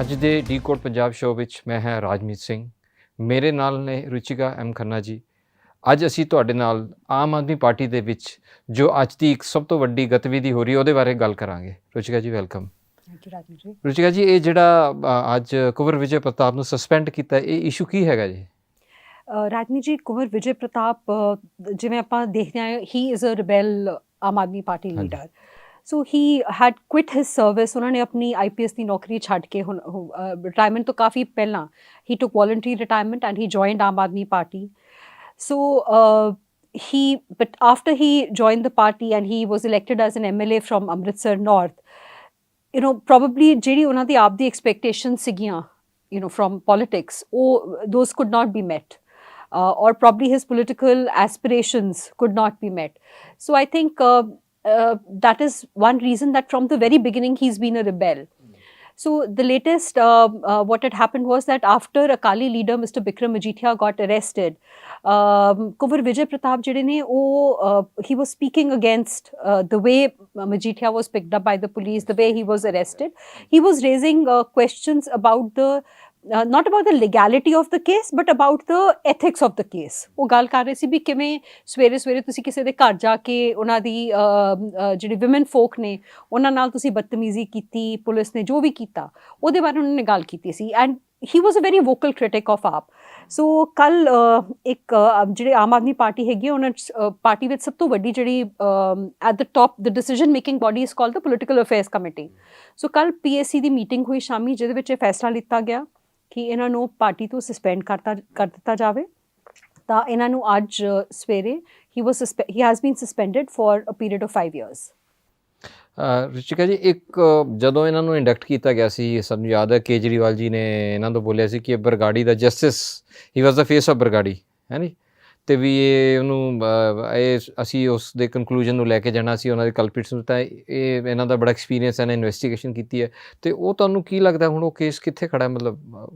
ਅੱਜ ਦੇ D code Punjab show ਵਿੱਚ ਮੈਂ ਹਾਂ ਰਾਜਮੀਤ ਸਿੰਘ। ਮੇਰੇ ਨਾਲ ਨੇ ਰੁਚਿਕਾ ਐਮ ਖੰਨਾ ਜੀ। ਅੱਜ ਅਸੀਂ ਤੁਹਾਡੇ ਨਾਲ ਆਮ ਆਦਮੀ ਪਾਰਟੀ ਦੇ ਵਿੱਚ ਜੋ ਅੱਜ ਦੀ ਇੱਕ ਸਭ ਤੋਂ ਵੱਡੀ ਗਤੀਵਿਧੀ ਹੋ ਰਹੀ ਹੈ ਉਹਦੇ ਬਾਰੇ ਗੱਲ ਕਰਾਂਗੇ। ਰੁਚਿਕਾ ਜੀ ਵੈਲਕਮ। ਰੁਚਿਕਾ ਜੀ ਇਹ ਜਿਹੜਾ ਅੱਜ ਕੁਵਰ ਵਿਜੇ ਪ੍ਰਤਾਪ ਨੂੰ ਸਸਪੈਂਡ ਕੀਤਾ ਇਹ ਇਸ਼ੂ ਕੀ ਹੈਗਾ ਜੀ? ਰਾਜਵੀਰ ਜੀ ਕੁੰਵਰ ਵਿਜੇ ਪ੍ਰਤਾਪ ਜਿਵੇਂ ਆਪਾਂ ਦੇਖਦੇ ਆਏ ਹੀ is a rebel Aam Aadmi Party. Leader so he had quit his service ਉਹਨਾਂ ਨੇ ਆਪਣੀ ਆਈਪੀਐਸ ਦੀ ਨੌਕਰੀ ਛੱਡ ਕੇ ਹੁਣ ਰਿਟਾਇਰਮੈਂਟ ਤੋਂ ਕਾਫੀ ਪਹਿਲਾਂ he took voluntary retirement and he joined Aam Aadmi party so he but after he joined the party and he was elected as an MLA from Amritsar North you know probably ਜਿਹੜੀ ਉਹਨਾਂ ਦੀ ਆਪ ਦੀ expectations ਸੀਗੀਆਂ you know from politics ਉਹ those could not be met uh, or probably his political aspirations could not be met so i think uh, uh, that is one reason that from the very beginning he's been a rebel. So the latest, uh, uh, what had happened was that after Akali leader Mr. Bikram Majithia got arrested, um, Kuvar Vijay Pratap Jadine, oh, uh, he was speaking against uh, the way Majithia was picked up by the police, the way he was arrested. He was raising uh, questions about the uh, not about the legality of the case but about the ethics of the case. ਉਹ ਗੱਲ ਕਰ ਰਹੇ ਸੀ ਵੀ ਕਿਵੇਂ ਸਵੇਰੇ ਸਵੇਰੇ ਤੁਸੀਂ ਕਿਸੇ ਦੇ ਘਰ ਜਾ ਕੇ ਉਹਨਾਂ ਦੀ ਜਿਹੜੀ ਔਮਨ ਫੋਕ ਨੇ ਉਹਨਾਂ ਨਾਲ ਤੁਸੀਂ ਬਦਤਮੀਜ਼ੀ ਕੀਤੀ ਪੁਲਿਸ ਨੇ ਜੋ ਵੀ ਕੀਤਾ ਉਹਦੇ ਬਾਰੇ ਉਹਨਾਂ ਨੇ ਗੱਲ ਕੀਤੀ ਸੀ। And he was a very vocal critic of AAP. So ਕੱਲ ਇੱਕ ਜਿਹੜੇ ਆਮ ਆਦਮੀ ਪਾਰਟੀ ਹੈਗੀ ਆ, ਉਹਨਾਂ ਪਾਰਟੀ ਵਿੱਚ ਸਭ ਤੋਂ ਵੱਡੀ ਜਿਹੜੀ at the top the decision making body is called the political affairs committee so ਕੱਲ ਪੀਐਸਸੀ ਦੀ ਮੀਟਿੰਗ ਹੋਈ ਸ਼ਾਮੀ ਜਿਹਦੇ ਵਿੱਚ ਇਹ ਫੈਸਲਾ ਲਿੱਤਾ ਗਿਆ। ਕਿ ਇਹਨਾਂ ਨੂੰ ਪਾਰਟੀ ਤੋਂ ਸਸਪੈਂਡ ਕਰਤਾ, ਕਰ ਦਿੱਤਾ ਜਾਵੇ। ਤਾਂ ਇਹਨਾਂ ਨੂੰ ਅੱਜ ਸਵੇਰੇ ਹੀ was he has been suspended for a period of 5 years Richika ji, ਇੱਕ ਜਦੋਂ ਇਹਨਾਂ ਨੂੰ ਇੰਡਕਟ ਕੀਤਾ ਗਿਆ ਸੀ, ਸਾਨੂੰ ਯਾਦ ਹੈ ਕੇਜਰੀਵਾਲ ਜੀ ਨੇ ਇਹਨਾਂ ਤੋਂ ਬੋਲਿਆ ਸੀ ਕਿ ਇਹ ਬਰਗਾੜੀ ਦਾ justice he was the face of Bargari, ਹੈ ਨੀ? ਤੇ ਵੀ ਇਹ ਉਹਨੂੰ ਇਹ ਅਸੀਂ ਉਸ ਦੇ ਕਨਕਲੂਜਨ ਨੂੰ ਲੈ ਕੇ ਜਾਣਾ ਸੀ, ਉਹਨਾਂ ਦੇ ਕਲਪਿਟਸ ਨੂੰ, ਤਾਂ ਇਹ ਇਹਨਾਂ ਦਾ ਬੜਾ ਐਕਸਪੀਰੀਅੰਸ ਹੈ ਨਾ ਇਨਵੈਸਟੀਗੇਸ਼ਨ ਕੀਤੀ ਹੈ। ਤੇ ਉਹ ਤੁਹਾਨੂੰ ਕੀ ਲੱਗਦਾ ਹੁਣ ਉਹ ਕੇਸ ਕਿੱਥੇ ਖੜਾ ਮਤਲਬ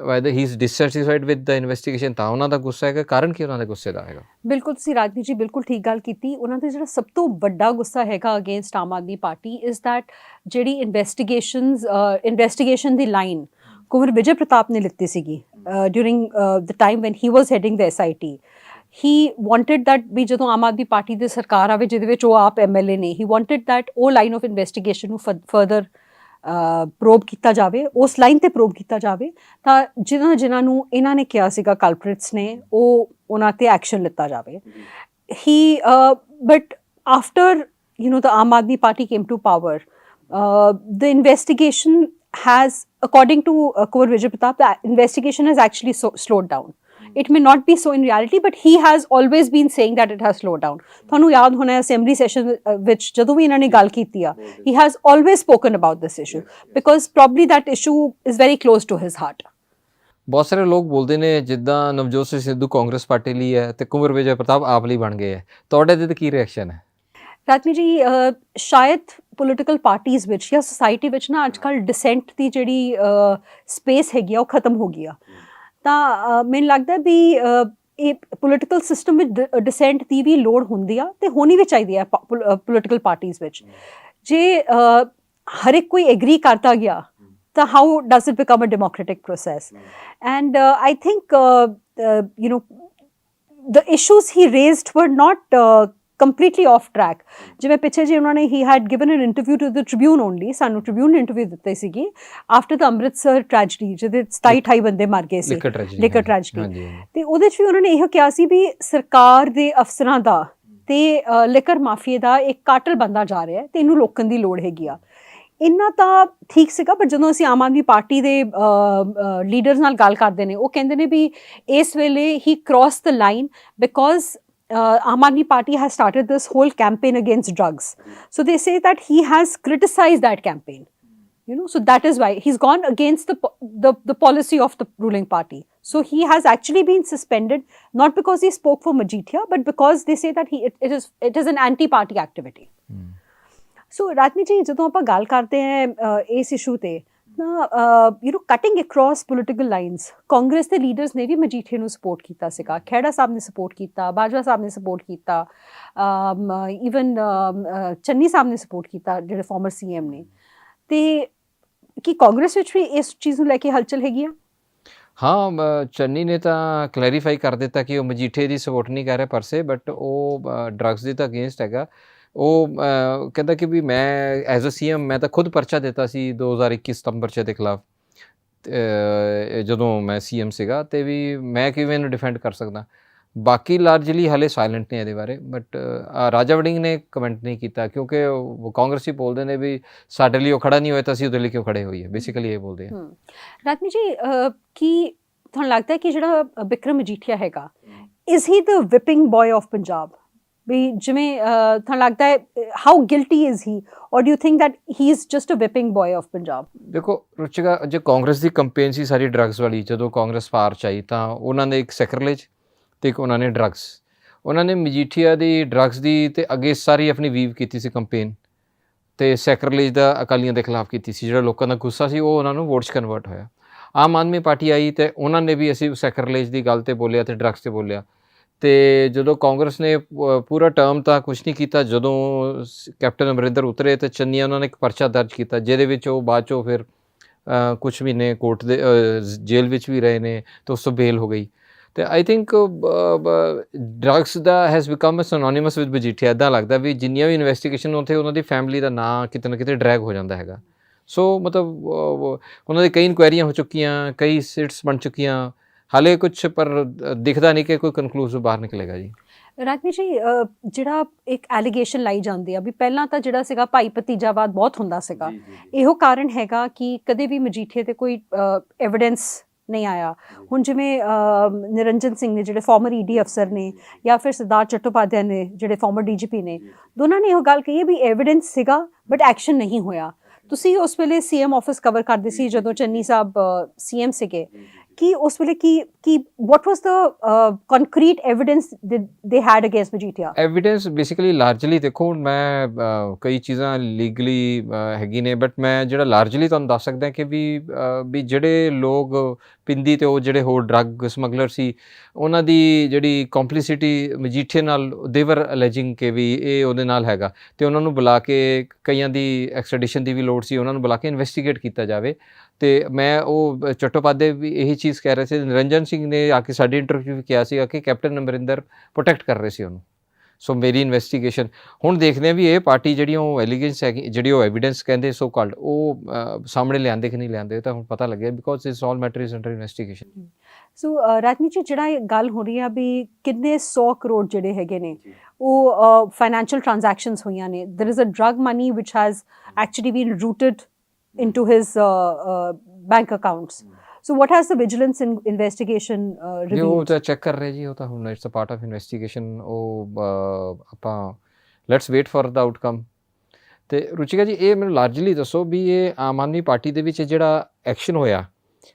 whether he is dissatisfied with the investigation ਤਾਂ ਉਹਨਾਂ ਦਾ ਗੁੱਸਾ ਹੈਗਾ? ਕਾਰਨ ਕੀ ਉਹਨਾਂ ਦੇ ਗੁੱਸੇ ਦਾ ਹੈਗਾ? ਬਿਲਕੁਲ, ਤੁਸੀਂ ਰਾਜਨੀਤ ਜੀ ਬਿਲਕੁਲ ਠੀਕ ਗੱਲ ਕੀਤੀ। ਉਹਨਾਂ ਦਾ ਜਿਹੜਾ ਸਭ ਤੋਂ ਵੱਡਾ ਗੁੱਸਾ ਹੈਗਾ against Aam Aadmi Party is that ਜਿਹੜੀ ਇਨਵੈਸਟੀਗੇਸ਼ਨਸ ਇਨਵੈਸਟੀਗੇਸ਼ਨ ਦੀ ਲਾਈਨ ਕੁਵਰ ਵਿਜੇ ਪ੍ਰਤਾਪ ਨੇ ਲਿੱਤੀ ਸੀਗੀ। During the time when he was heading the SIT he wanted that ਵੀ ਜਦੋਂ ਆਮ ਆਦਮੀ ਪਾਰਟੀ ਦੀ ਸਰਕਾਰ ਆਵੇ, ਜਿਹਦੇ ਵਿੱਚ ਉਹ ਆਪ ਐਮਐਲਏ ਨੇ ਹੀ ਵਾਂਟਡ that ਉਹ ਲਾਈਨ ਆਫ ਇਨਵੈਸਟੀਗੇਸ਼ਨ ਨੂੰ ਫਰਦਰ ਪ੍ਰੋਬ uh, ਕੀਤਾ ਜਾਵੇ, ਉਸ ਲਾਈਨ ਤੇ ਪ੍ਰੋਬ ਕੀਤਾ ਜਾਵੇ, ਤਾਂ ਜਿਨ੍ਹਾਂ ਜਿਨ੍ਹਾਂ ਨੂੰ ਇਹਨਾਂ ਨੇ ਕਿਹਾ ਸੀਗਾ ਕਲਪ੍ਰਿਟਸ ਨੇ, ਉਹ ਉਹਨਾਂ ਤੇ ਐਕਸ਼ਨ ਲਿੱਤਾ ਜਾਵੇ। He but after you you know Aam Aadmi Party came to power the investigation has, according to uh, Kunwar Vijay Pratap, the investigation has actually so, slowed down. It may not be so in reality, but he has always been saying that it has slowed down. ਤੁਹਾਨੂੰ ਯਾਦ ਹੋਣਾ ਹੈ assembly session ਵਿੱਚ ਜਦੋਂ ਵੀ ਇਹਨਾਂ ਨੇ ਗੱਲ ਕੀਤੀ ਆ he has always spoken about this issue because probably that issue is very close to his heart. ਬਹੁਤ ਸਾਰੇ ਲੋਕ ਬੋਲਦੇ ਨੇ ਜਿੱਦਾਂ ਨਵਜੋਤ ਸਿੰਘ ਸਿੱਧੂ ਕਾਂਗਰਸ ਪਾਰਟੀ ਲਈ ਹੈ ਤੇ ਕੁੰਵਰ ਵਿਜੇ ਪ੍ਰਤਾਪ ਆਪ ਲਈ ਬਣ ਗਏ ਹੈ ਤੁਹਾਡੇ ਤੇ ਕੀ ਰਿਐਕਸ਼ਨ ਹੈ ਰਾਜਮੀ ਜੀ ਸ਼ਾਇਦ ਪੋਲੀਟੀਕਲ ਪਾਰਟੀਆਂ ਵਿੱਚ ਜਾਂ ਸੋਸਾਇਟੀ ਵਿੱਚ ਨਾ ਅੱਜਕੱਲ ਡਿਸੈਂਟ ਦੀ ਜਿਹੜੀ ਸਪੇਸ ਹੈਗੀ ਆ ਉਹ ਖਤਮ ਹੋ ਗਈ ਆ। ਤਾਂ ਮੈਨੂੰ ਲੱਗਦਾ ਵੀ ਇਹ ਪੋਲੀਟੀਕਲ ਸਿਸਟਮ ਵਿੱਚ ਡਿਸੈਂਟ ਦੀ ਵੀ ਲੋੜ ਹੁੰਦੀ ਆ ਤੇ ਹੋਣੀ ਵੀ ਚਾਹੀਦੀ ਆ ਪੋਲੀਟੀਕਲ ਪਾਰਟੀਆਂ ਵਿੱਚ। ਜੇ ਹਰ ਇੱਕ ਕੋਈ ਐਗਰੀ ਕਰਦਾ ਗਿਆ ਤਾਂ how does it become a democratic process and I think you know the issues he raised were not uh, completely off track. ਜਿਵੇਂ ਪਿੱਛੇ ਜੀ ਉਹਨਾਂ ਨੇ he had given an interview to the tribune only ਸਾਨੂੰ tribune interview ਦਿੱਤੇ ਸੀਗੀ। After the Amritsar tragedy ਜਿਹਦੇ 27 28 ਬੰਦੇ ਮਰ ਗਏ ਸੀ। Liquor tragedy. ਤੇ ਉਹਦੇ 'ਚ ਵੀ ਉਹਨਾਂ ਨੇ ਇਹ ਕਿਹਾ ਸੀ ਵੀ ਸਰਕਾਰ ਦੇ ਅਫਸਰਾਂ ਦਾ ਤੇ ਲਿਕਰ ਮਾਫੀਏ ਦਾ ਇੱਕ ਕਾਟਲ ਬੰਦਾ ਜਾ ਰਿਹਾ ਹੈ ਤੇ ਇਹਨੂੰ ਰੋਕਣ ਦੀ ਲੋੜ ਹੈਗੀ ਆ। ਇੰਨਾ ਤਾਂ ਠੀਕ ਸੀਗਾ ਪਰ ਜਦੋਂ ਅਸੀਂ ਆਮ ਆਦਮੀ ਪਾਰਟੀ ਦੇ ਲੀਡਰਸ ਨਾਲ ਗੱਲ ਕਰਦੇ ਨੇ ਉਹ ਕਹਿੰਦੇ ਨੇ ਵੀ ਇਸ ਵੇਲੇ he cross the line because Aam Aadmi party has started this whole campaign against drugs so they say that he has criticized that campaign you know so that is why he's gone against the po- the, the policy of the ruling party so he has actually been suspended not because he spoke for Majithia but because they say that he it, it is it is an anti party activity so Rajni ji ਜਦੋਂ ਆਪਾਂ ਗੱਲ ਕਰਦੇ ਹਾਂ ਅ, ਇਸ issue ਤੇ ਨਾ you know cutting across political lines Congress ਦੇ leaders ਨੇ ਵੀ ਮਜੀਠੇ ਨੂੰ ਸਪੋਰਟ ਕੀਤਾ ਸੀਗਾ। ਖੇੜਾ ਸਾਹਿਬ ਨੇ ਸਪੋਰਟ ਕੀਤਾ, ਬਾਜਵਾ ਸਾਹਿਬ ਨੇ ਸਪੋਰਟ ਕੀਤਾ ਇਵਨ ਚੰਨੀ ਸਾਹਿਬ ਨੇ ਸਪੋਰਟ ਕੀਤਾ, ਜਿਹੜੇ ਫਾਰਮਰ ਸੀਐਮ ਨੇ। ਤੇ ਕੀ ਕਾਂਗਰਸ ਵਿੱਚ ਵੀ ਇਸ ਚੀਜ਼ ਨੂੰ ਲੈ ਕੇ ਹਲਚਲ ਹੈਗੀ ਆ? ਹਾਂ ਚੰਨੀ ਨੇ ਤਾਂ ਕਲੈਰੀਫਾਈ ਕਰ ਦਿੱਤਾ ਕਿ ਉਹ ਮਜੀਠੇ ਦੀ ਸਪੋਰਟ ਨਹੀਂ ਕਰ ਰਿਹਾ ਪਰਸੇ ਬਟ ਉਹ ਡਰੱਗਸ ਦੇ ਤਾਂ ਅਗੇਂਸਟ ਹੈਗਾ। ਉਹ ਕਹਿੰਦਾ ਕਿ ਵੀ ਮੈਂ ਐਜ਼ ਅ ਸੀਐਮ ਮੈਂ ਤਾਂ ਖੁਦ ਪਰਚਾ ਦਿੱਤਾ ਸੀ 2021 ਸਤੰਬਰ ਚ ਦੇ ਖਿਲਾਫ। ਜਦੋਂ ਮੈਂ ਸੀਐਮ ਸੀਗਾ ਤੇ ਵੀ ਮੈਂ ਕਿਵੇਂ ਇਹਨੂੰ ਡਿਫੈਂਡ ਕਰ ਸਕਦਾ। ਬਾਕੀ ਲਾਰਜਲੀ ਹਲੇ ਸਾਇਲੈਂਟ ਨੇ ਇਹਦੇ ਬਾਰੇ ਬਟ ਰਾਜਾ ਵੜਿੰਗ ਨੇ ਕਮੈਂਟ ਨਹੀਂ ਕੀਤਾ ਕਿਉਂਕਿ ਉਹ ਕਾਂਗਰਸੀ ਬੋਲਦੇ ਨੇ ਵੀ ਸਾਡੇ ਲਈ ਉਹ ਖੜਾ ਨਹੀਂ ਹੋਇਆ ਤਾਂ ਅਸੀਂ ਉਹਦੇ ਲਈ ਕਿਉਂ ਖੜੇ ਹੋਈਏ। ਬੇਸਿਕਲੀ ਇਹ ਬੋਲਦੇ ਆ। ਰਾਜਨੀ ਜੀ ਕੀ ਤੁਹਾਨੂੰ ਲੱਗਦਾ ਹੈ ਕਿ ਜਿਹੜਾ ਬਿਕਰਮ ਮਜੀਠੀਆ ਹੈਗਾ is he the whipping boy of Punjab ਵੀ ਜਿਵੇਂ ਤੁਹਾਨੂੰ ਲੱਗਦਾ ਹੈ how guilty is he or do think that he is just a whipping boy of Punjab ਦੇਖੋ, ਰੁਚਿਕਾ, ਜੇ ਕਾਂਗਰਸ ਦੀ ਕੈਂਪੇਨ ਸੀ ਸਾਰੀ ਡਰੱਗਸ ਵਾਲੀ, ਜਦੋਂ ਕਾਂਗਰਸ ਪਾਰ ਚਾਈ ਤਾਂ ਉਹਨਾਂ ਨੇ ਇੱਕ ਸੈਕਰਲੇਜ ਤੇ ਇੱਕ ਉਹਨਾਂ ਨੇ ਡਰੱਗਸ ਉਹਨਾਂ ਨੇ ਮਜੀਠੀਆ ਦੀ ਡਰੱਗਸ ਦੀ ਤੇ ਅੱਗੇ ਸਾਰੀ ਆਪਣੀ ਵੀਵ ਕੀਤੀ ਸੀ ਕੈਂਪੇਨ ਤੇ ਸੈਕਰਲੇਜ ਦਾ ਅਕਾਲੀਆਂ ਦੇ ਖਿਲਾਫ ਕੀਤੀ ਸੀ, ਜਿਹੜਾ ਲੋਕਾਂ ਦਾ ਗੁੱਸਾ ਸੀ, ਉਹ ਉਹਨਾਂ ਨੂੰ ਵੋਟਸ ਕਨਵਰਟ ਹੋਇਆ। ਆਮ ਆਦਮੀ ਪਾਰਟੀ ਆਈ ਤੇ ਉਹਨਾਂ ਨੇ ਵੀ ਅਸੀਂ ਸੈਕਰਲੇਜ ਦੀ ਗੱਲ ਤੇ ਬੋਲਿਆ ਤੇ ਡਰੱਗਸ ਤੇ ਬੋਲਿਆ। ਤੇ ਜਦੋਂ ਕਾਂਗਰਸ ਨੇ ਪੂਰਾ ਟਰਮ ਤਾਂ ਕੁਝ ਨਹੀਂ ਕੀਤਾ, ਜਦੋਂ ਕੈਪਟਨ ਅਮਰਿੰਦਰ ਉਤਰੇ ਤੇ ਚੰਨੀਆ ਉਹਨਾਂ ਨੇ ਇੱਕ ਪਰਚਾ ਦਰਜ ਕੀਤਾ, ਜਿਹਦੇ ਵਿੱਚ ਉਹ ਬਾਅਦ ਚੋਂ ਫਿਰ ਕੁਝ ਮਹੀਨੇ ਕੋਰਟ ਦੇ ਜੇਲ੍ਹ ਵਿੱਚ ਵੀ ਰਹੇ ਨੇ, ਤੇ ਉਸ ਤੋਂ ਬੇਲ ਹੋ ਗਈ। ਤੇ I think drugs the has become a synonymous with Majithia ਇਦਾਂ ਲੱਗਦਾ ਵੀ ਜਿੰਨੀਆਂ ਵੀ ਇਨਵੈਸਟੀਗੇਸ਼ਨ ਉੱਥੇ ਉਹਨਾਂ ਦੀ ਫੈਮਿਲੀ ਦਾ ਨਾਂ ਕਿਤੇ ਨਾ ਕਿਤੇ ਡਰੈਗ ਹੋ ਜਾਂਦਾ ਹੈਗਾ। ਸੋ ਮਤਲਬ ਉਹਨਾਂ ਦੀ ਕਈ ਇਨਕੁਆਇਰੀਆਂ ਹੋ ਚੁੱਕੀਆਂ, ਕਈ ਸਿਟਸ ਬਣ ਚੁੱਕੀਆਂ ਹਾਲੇ ਕੁਝ ਪਰ ਦਿਖਦਾ ਨਹੀਂ ਕਿ ਕੋਈ ਕਨਕਲੂਸਿਵ ਬਾਹਰ ਨਿਕਲੇਗਾ ਜੀ। ਰਾਜਨੀ ਜੀ ਜਿਹੜਾ ਇੱਕ ਐਲੀਗੇਸ਼ਨ ਲਾਈ ਜਾਂਦੀ ਆ ਵੀ ਪਹਿਲਾਂ ਤਾਂ ਜਿਹੜਾ ਸੀਗਾ ਭਾਈ ਭਤੀਜਾਵਾਦ ਬਹੁਤ ਹੁੰਦਾ ਸੀਗਾ। ਇਹੋ ਕਾਰਨ ਹੈਗਾ ਕਿ ਕਦੇ ਵੀ ਮਜੀਠੇ ਤੇ ਕੋਈ ਐਵੀਡੈਂਸ ਨਹੀਂ ਆਇਆ। ਹੁਣ ਜਿਵੇਂ ਨਿਰੰਜਨ ਸਿੰਘ ਨੇ ਜਿਹੜੇ ਫਾਰਮਰ ਈਡੀ ਅਫਸਰ ਨੇ ਜਾਂ ਫਿਰ ਸਰਦਾਰ ਚਟੋਪਾਧਿਆ ਨੇ ਜਿਹੜੇ ਫਾਰਮਰ ਡੀਜੀਪੀ ਨੇ ਦੋਨਾਂ ਨੇ ਇਹੋ ਗੱਲ ਕਹੀ ਹੈ ਵੀ ਐਵੀਡੈਂਸ ਸੀਗਾ ਬਟ ਐਕਸ਼ਨ ਨਹੀਂ ਹੋਇਆ। ਤੁਸੀਂ ਉਸ ਵੇਲੇ ਸੀਐਮ ਆਫਿਸ ਕਵਰ ਕਰਦੇ ਸੀ ਜਦੋਂ ਚੰਨੀ ਸਾਹਿਬ ਸੀਐਮ ਸੀਗੇ। ਕੀ ਉਸ ਵੇਲੇ ਕੀ ਕੀ what was the concrete evidence they had against Majithia evidence basically largely ਦੇਖੋ, ਹੁਣ ਮੈਂ uh, ਕਈ ਚੀਜ਼ਾਂ ਲੀਗਲੀ uh, ਹੈਗੀ ਨੇ ਬਟ ਮੈਂ ਜਿਹੜਾ ਲਾਰਜਲੀ ਤੁਹਾਨੂੰ ਦੱਸ ਸਕਦਾ ਕਿ ਵੀ uh, ਵੀ ਜਿਹੜੇ ਲੋਕ ਪਿੰਦੀ ਤੇ ਉਹ ਜਿਹੜੇ ਹੋਰ ਡਰੱਗ ਸਮਗਲਰ ਸੀ, ਉਹਨਾਂ ਦੀ ਜਿਹੜੀ ਕੰਪਲਿਸਿਟੀ ਮਜੀਠੇ ਨਾਲ ਦੇਵਰ ਅਲੈਜਿੰਗ ਕਿ ਵੀ ਇਹ ਉਹਦੇ ਨਾਲ ਹੈਗਾ। ਤੇ ਉਹਨਾਂ ਨੂੰ ਬੁਲਾ ਕੇ ਕਈਆਂ ਦੀ ਐਕਸਟ੍ਰੈਡੀਸ਼ਨ ਦੀ ਵੀ ਲੋੜ ਸੀ, ਉਹਨਾਂ ਨੂੰ ਬੁਲਾ ਕੇ ਇਨਵੈਸਟੀਗੇਟ ਕੀਤਾ ਜਾਵੇ। ਤੇ ਮੈਂ ਉਹ ਚਟੋਪਾਧੇ ਵੀ ਇਹੀ ਚੀਜ਼ ਕਹਿ ਰਹੇ ਸੀ ਨਿਰੰਜਨ ਸਿੰਘ ਨੇ ਆ ਕੇ ਸਾਡੀ ਇੰਟਰਵਿਊ ਵੀ ਕਿਹਾ ਸੀਗਾ ਕਿ ਕੈਪਟਨ ਅਮਰਿੰਦਰ ਪ੍ਰੋਟੈਕਟ ਕਰ ਰਹੇ ਸੀ ਉਹਨੂੰ। ਸੋ ਮੇਰੀ ਇਨਵੈਸਟੀਗੇਸ਼ਨ ਹੁਣ ਦੇਖਦੇ ਆ ਵੀ ਇਹ ਪਾਰਟੀ ਜਿਹੜੀਆਂ ਉਹ ਐਲੀਗੈਂਸ ਹੈਗੀ ਜਿਹੜੀ ਉਹ ਐਵੀਡੈਂਸ ਕਹਿੰਦੇ ਸੋ ਕਾਲਡ ਉਹ ਅ, ਸਾਹਮਣੇ ਲਿਆਂਦੇ ਕਿ ਨਹੀਂ ਲਿਆਂਦੇ ਤਾਂ ਹੁਣ ਪਤਾ ਲੱਗਿਆ because this all matter is under investigation so Rajni ji ਜਿਹੜਾ ਇਹ ਗੱਲ ਹੋ ਰਹੀ ਆ ਵੀ ਕਿੰਨੇ 100 ਕਰੋੜ ਜਿਹੜੇ ਹੈਗੇ ਨੇ ਉਹ ਫਾਈਨੈਂਸ਼ੀਅਲ ਟ੍ਰਾਂਜੈਕਸ਼ਨਸ ਹੋਈਆਂ ਨੇ। There is a drug money which has actually been routed into his uh, uh, bank accounts. So what has the vigilance in investigation uh, ਜੀ ਤਾਂ ਚੈੱਕ ਕਰ ਰਹੇ ਜੀ ਉਹ ਤਾਂ ਹੁਣ it's a part of investigation ਉਹ ਆਪਾਂ let's wait for the outcome ਤੇ ਰੁਚਿਕਾ ਜੀ ਇਹ ਮੈਨੂੰ ਲਾਰਜਲੀ ਦੱਸੋ ਵੀ ਇਹ ਆਮ ਆਦਮੀ ਪਾਰਟੀ ਦੇ ਵਿੱਚ ਜਿਹੜਾ ਐਕਸ਼ਨ ਹੋਇਆ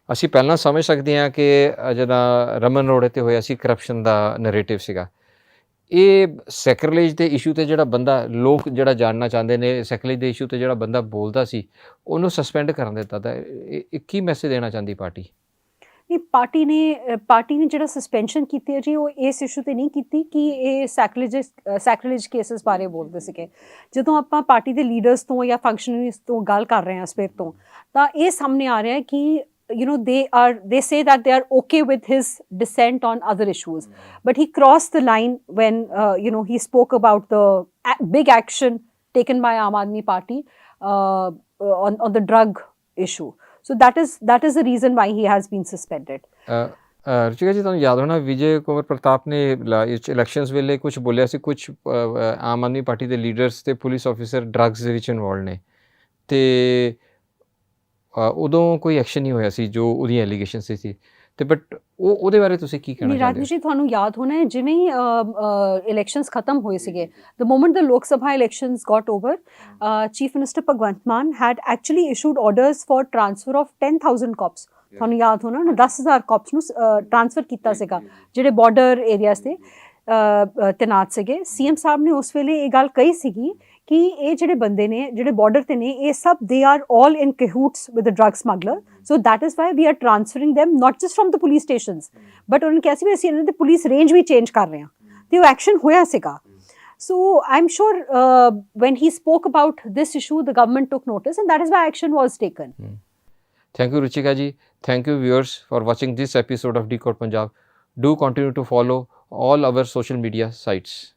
ਅਸੀਂ ਪਹਿਲਾਂ ਸਮਝ ਸਕਦੇ ਹਾਂ ਕਿ ਜਿਹੜਾ ਰਮਨ ਰੋੜੇ ਤੇ ਹੋਇਆ ਸੀ ਕਰਪਸ਼ਨ ਦਾ ਨੈਰੇਟਿਵ ਸੀਗਾ ਇਹ ਸੈਕਰਲੇਜ ਦੇ ਇਸ਼ੂ ਤੇ ਜਿਹੜਾ ਬੰਦਾ, ਲੋਕ ਜਿਹੜਾ ਜਾਣਨਾ ਚਾਹੁੰਦੇ ਨੇ ਸੈਕਰਲੇਜ ਦੇ ਇਸ਼ੂ ਤੇ ਜਿਹੜਾ ਬੰਦਾ ਬੋਲਦਾ ਸੀ, ਉਹਨੂੰ ਸਸਪੈਂਡ ਕਰਨ ਦਿੱਤਾ ਤਾਂ ਇਹ ਇਹ ਕੀ ਮੈਸੇਜ ਦੇਣਾ ਚਾਹੁੰਦੀ ਪਾਰਟੀ? ਨਹੀਂ, ਪਾਰਟੀ ਨੇ ਪਾਰਟੀ ਨੇ ਜਿਹੜਾ ਸਸਪੈਂਸ਼ਨ ਕੀਤੀ ਹੈ ਜੀ, ਉਹ ਇਸ ਇਸ਼ੂ ਤੇ ਨਹੀਂ ਕੀਤੀ ਕਿ ਇਹ ਸੈਕਰੇਜ ਸੈਕਰੇਜ ਕੇਸਸ ਬਾਰੇ ਬੋਲਦੇ ਸੀਗੇ। ਜਦੋਂ ਆਪਾਂ ਪਾਰਟੀ ਦੇ ਲੀਡਰਸ ਤੋਂ ਜਾਂ ਫੰਕਸ਼ਨਰੀਜ਼ ਤੋਂ ਗੱਲ ਕਰ ਰਹੇ ਹਾਂ ਸਵੇਰ ਤੋਂ, ਤਾਂ ਇਹ ਸਾਹਮਣੇ ਆ ਰਿਹਾ ਹੈ ਕਿ you know they are they say that they are okay with his dissent on other issues but he crossed the line when uh, you know he spoke about the a- big action taken by Aam Aadmi Party uh, on on the drug issue so that is that is the reason why he has been suspended ਰਚਿਕਾ ਜੀ ਤੁਹਾਨੂੰ ਯਾਦ ਹੋਣਾ ਵਿਜੇ ਕੁਮਾਰ ਪ੍ਰਤਾਪ ਨੇ elections ਵੇਲੇ ਕੁਝ ਬੋਲਿਆ ਸੀ ਕੁਝ ਆਮ ਆਦਮੀ ਪਾਰਟੀ ਦੇ ਲੀਡਰਸ ਤੇ ਪੁਲਿਸ ਆਫੀਸਰ ਡਰੱਗਸ ਦੇ ਵਿੱਚ ਇਨਵੋਲਡ ਨੇ ਤੇ ਅ, ਉਦੋਂ ਕੋਈ ਐਕਸ਼ਨ ਨਹੀਂ ਹੋਇਆ ਸੀ ਜੋ ਉਹਦੀਆਂ ਐਲੀਗੇਸ਼ਨ ਸੀ। ਸੀ ਤੇ ਬਟ ਉਹ ਉਹਦੇ ਬਾਰੇ ਤੁਸੀਂ ਕੀ ਕਹਿਣਾ ਚਾਹੁੰਦੇ ਰਾਜਨੀ ਜੀ ਤੁਹਾਨੂੰ ਯਾਦ ਹੋਣਾ ਹੈ ਜਿਵੇਂ ਹੀ ਇਲੈਕਸ਼ਨਸ ਖਤਮ ਹੋਏ ਸੀਗੇ the moment the Lok Sabha elections got over chief minister Bhagwant Mann had actually issued orders for transfer of 10000 cops ਤੁਹਾਨੂੰ ਯਾਦ ਹੋਣਾ ਨਾ 10000 ਕਾਪਸ ਨੂੰ ਟ੍ਰਾਂਸਫਰ ਕੀਤਾ ਸੀਗਾ ਜਿਹੜੇ ਬਾਰਡਰ ਏਰੀਆਸ ਤੇ ਤੈਨਾਤ ਸੀਗੇ। ਸੀਐਮ ਸਾਹਿਬ ਨੇ ਉਸ ਵੇਲੇ ਇਹ ਗੱਲ ਕਹੀ ਸੀਗੀ ਕਿ ਇਹ ਜਿਹੜੇ ਬੰਦੇ ਨੇ ਜਿਹੜੇ ਬਾਰਡਰ ਤੇ ਨੇ ਇਹ ਸਭ they are all in cahoots with the drug smuggler so that is why we are transferring them not just from the police stations but ਉਹਨਾਂ ਨੇ ਕਿਹਾ ਸੀ ਵੀ ਅਸੀਂ ਇਹਨਾਂ ਦੇ ਪੁਲਿਸ ਰੇਂਜ ਵੀ ਚੇਂਜ ਕਰ ਰਹੇ ਹਾਂ ਤੇ ਉਹ ਐਕਸ਼ਨ ਹੋਇਆ ਸੀਗਾ so i'm sure uh, when he spoke about this issue the government took notice and that is why action was taken Thank you, Ruchika ji. Thank you, viewers, for watching this episode of Decode Punjab. Do continue to follow all our social media sites.